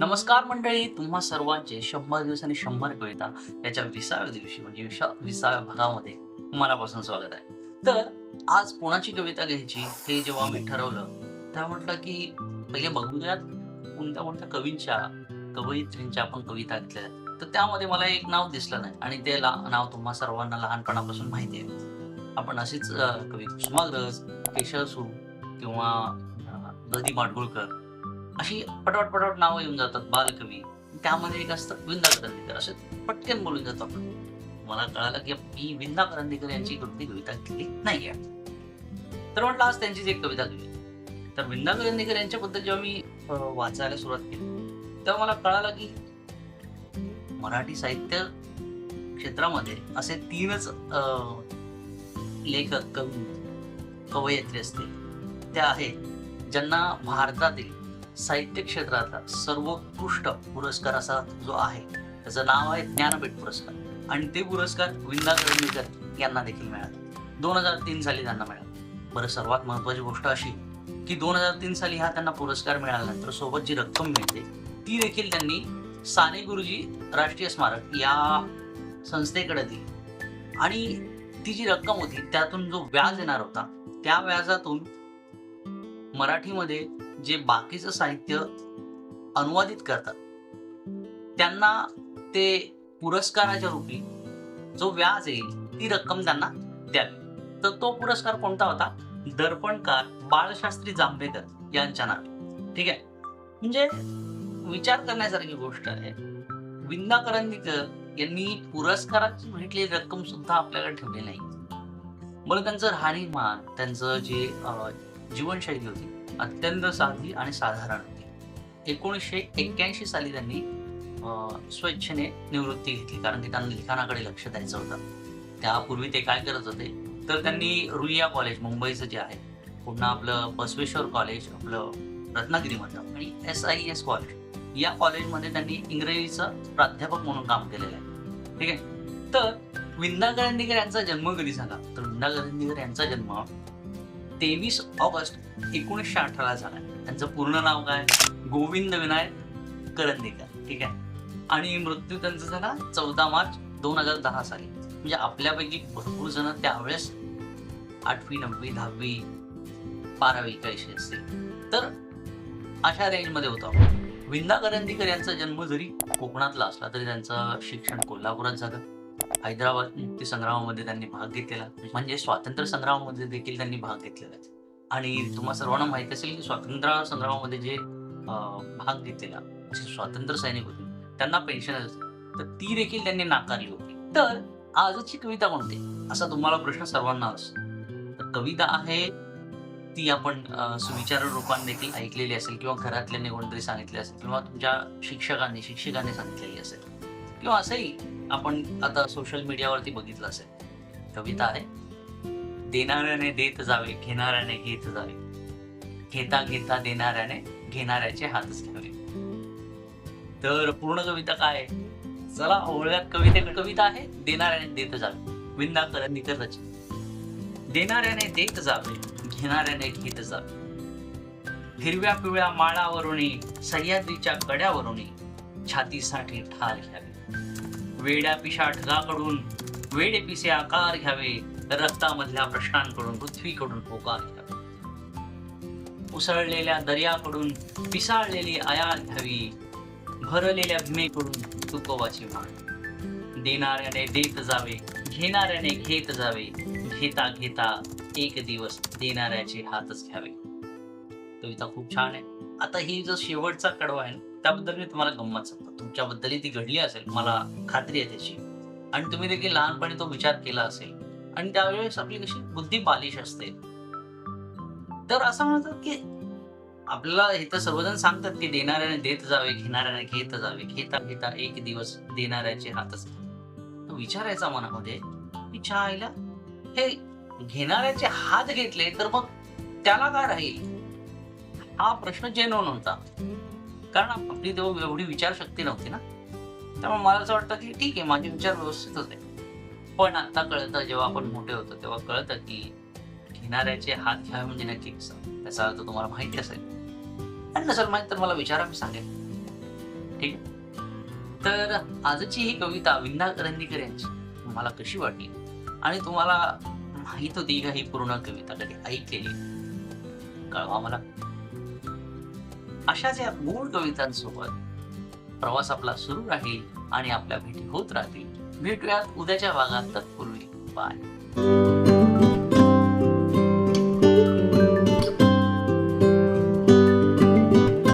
नमस्कार मंडळी तुम्हा सर्वांचे शंभर दिवस आणि शंभर कविता याच्या विसाव्या दिवशी म्हणजे विसाव्या भागामध्ये मनापासून स्वागत आहे. तर आज कोणाची कविता घ्यायची हे जेव्हा मी ठरवलं तेव्हा म्हटलं की पहिले बघूयात कोणत्या कोणत्या कवींच्या कवयित्रींच्या आपण कविता घेतल्या तर त्यामध्ये मला एक नाव दिसलं नाही आणि ते नाव तुम्हा सर्वांना लहानपणापासून माहिती आहे. आपण अशीच कवी कुसुमाग्रज केशवसू किंवा गदी माडगुळकर अशी पटवट पटवट नावं येऊन जातात बालकवी त्यामध्ये एक असतं विंदा करंदीकर असे पटकन बोलून जातो आपण. मला कळालं की मी विंदा करंदीकर यांची कुठली कविता घेतली नाहीये. तर म्हटलं आज त्यांचीच एक कविता लिहिली तर विंदा करंदीकर यांच्याबद्दल जेव्हा मी वाचायला सुरुवात केली तेव्हा मला कळालं की मराठी साहित्य क्षेत्रामध्ये असे तीनच लेखक कवी कवयित्री असतील. त्या आहेत ज्यांना भारतातील साहित्य क्षेत्रातला सर्वोत्कृष्ट पुरस्कार असा जो आहे त्याचं नाव आहे ज्ञानपीठ पुरस्कार. आणि ते पुरस्कार विंदा करंदीकर यांना देखील मिळाले. दोन हजार तीन साली त्यांना मिळाला. बरं सर्वात महत्वाची गोष्ट अशी की दोन हजार तीन साली हा त्यांना पुरस्कार मिळाल्यानंतर सोबत जी रक्कम मिळते. ती देखील त्यांनी साने गुरुजी राष्ट्रीय स्मारक या संस्थेकडे दिली. आणि ती जी रक्कम होती त्यातून जो व्याज येणार होता त्या व्याजातून मराठीमध्ये जे बाकीचं साहित्य अनुवादित करतात त्यांना ते पुरस्काराच्या रूपी जो व्याज येईल ती रक्कम त्यांना द्यावी. तर तो पुरस्कार कोणता होता? दर्पणकार बाळशास्त्री जांभेकर यांच्या नावे. ठीक आहे? म्हणजे विचार करण्यासारखी गोष्ट आहे. विंदा करंदीकर यांनी पुरस्काराची भेटलेली रक्कम सुद्धा आपल्याकडे ठेवली नाही. मला त्यांचं राहणीमान त्यांचं जे जीवनशैली होती अत्यंत साधी आणि साधारण होती. एकोणीसशे एक्क्याऐंशी साली त्यांनी स्वेच्छेने निवृत्ती घेतली. कारण की त्यांना लिखाणाकडे लक्ष द्यायचं होतं. त्यापूर्वी ते काय करत होते? तर त्यांनी रुईया कॉलेज मुंबईचं जे आहे पुन्हा आपलं बसवेश्वर कॉलेज आपलं रत्नागिरीमधलं आणि एस आय एस कॉलेज या कॉलेजमध्ये त्यांनी इंग्रजीचं प्राध्यापक म्हणून काम केलेलं आहे. ठीक आहे? तर विंदा करंदीकर यांचा जन्म कधी झाला? तर विंदा करंदीकर यांचा जन्म तेवीस ऑगस्ट एकोणीसशे अठरा झाला त्यांचं पूर्ण नाव काय? गोविंद विनायक करंदीकर. ठीक आहे? आणि मृत्यू त्यांचा झाला चौदा मार्च दोन हजार दहा साली. म्हणजे आपल्यापैकी भरपूर जण त्यावेळेस आठवी नववी दहावी बारावी कैशी असतील. तर अशा रेंजमध्ये होतो विंदा करंदीकर यांचा जन्म जरी कोकणातला असला तरी त्यांचं शिक्षण कोल्हापुरात झालं. हैदराबाद मुक्ती संग्रामामध्ये त्यांनी भाग घेतलेला. म्हणजे स्वातंत्र्य संग्रामामध्ये देखील त्यांनी भाग घेतलेला आहे. आणि तुम्हाला सर्वांना माहीत असेल की स्वातंत्र्य संग्रामामध्ये जे भाग घेतलेला जे स्वातंत्र्य सैनिक होते त्यांना पेन्शन तर ती देखील त्यांनी नाकारली होती. तर आजची कविता कोणती? असा तुम्हाला प्रश्न सर्वांना असतो. तर कविता आहे ती आपण सुविचार रूपाने देखील ऐकलेली असेल किंवा घरातल्याने कोणतरी सांगितले असेल किंवा तुमच्या शिक्षकांनी शिक्षकांनी सांगितलेली असेल. किंवा असंही आपण आता सोशल मीडियावरती बघितलं असेल. कविता आहे. देणाऱ्याने देत जावे घेणाऱ्याने घेत जावे. घेता घेता देणाऱ्याने घेणाऱ्याचे हातच घ्यावे तर पूर्ण कविता काय चला ओळ्यात कविते कविता आहे. देणाऱ्याने देत जावे. विंदा कर रचित देणाऱ्याने देत जावे घेणाऱ्याने घेत जावे. हिरव्या पिवळ्या माळावरून सह्याद्रीच्या कड्यावरून छातीसाठी ठार घ्यावे. वेड्या पिशा ढगाकडून वेडेपिसे आकार घ्यावे रक्तामधल्या प्रश्नांकडून पृथ्वीकडून होकार घ्यावे. उसळलेल्या दर्याकडून पिसाळलेली आयात घ्यावी भरलेल्या भीमेकडून तुकोवाची माळ देणाऱ्याने देत जावे घेणाऱ्याने घेत जावे घेता घेता एक दिवस देणाऱ्याचे हातच घ्यावे. कविता खूप छान आहे. आता ही जो शेवटचा कडवा आहे ना, त्याबद्दल मी तुम्हाला गंमत सांगतो. तुमच्याबद्दलही ती घडली असेल मला खात्री आहे त्याची. आणि तुम्ही देखील लहानपणी तो विचार केला असेल. आणि त्यावेळेस आपली कशी बुद्धी बालिश असते. तर असं म्हणतात की आपल्याला इथं सर्वजण सांगतात की देणाऱ्याने देत जावे घेणाऱ्याने घेत जावे. घेता घेता एक दिवस देणाऱ्याचे हातच. विचारायचा मनामध्ये इच्छा आईला हे घेणाऱ्याचे हात घेतले तर मग त्याला काय राहील? हा प्रश्न जेनवून होता. कारण आपली तेव्हा एवढी विचारशक्ती नव्हती ना. त्यामुळे मला असं वाटतं की ठीक आहे माझे विचार व्यवस्थित होते. पण आता कळतं जेव्हा आपण मोठे होतो तेव्हा कळतं की घेणाऱ्याचे हात घ्यावे म्हणजे नक्की कसं? त्याचा अर्थ तुम्हाला माहिती असेल. आणि नसेल माहीत तर मला विचारा मी सांगेन. ठीक आहे? तर आजची ही कविता विंदा करंदीकर यांची तुम्हाला कशी वाटली? आणि तुम्हाला माहीत होती का ही पूर्ण कविता कधी ऐकलेली? कळवा मला. अशाच या मूळ कवितांसोबत प्रवास आपला सुरू राहील आणि आपल्या भेटी होत राहतील भेटूयात उद्याच्या भागात तत्पूर्वी. बाय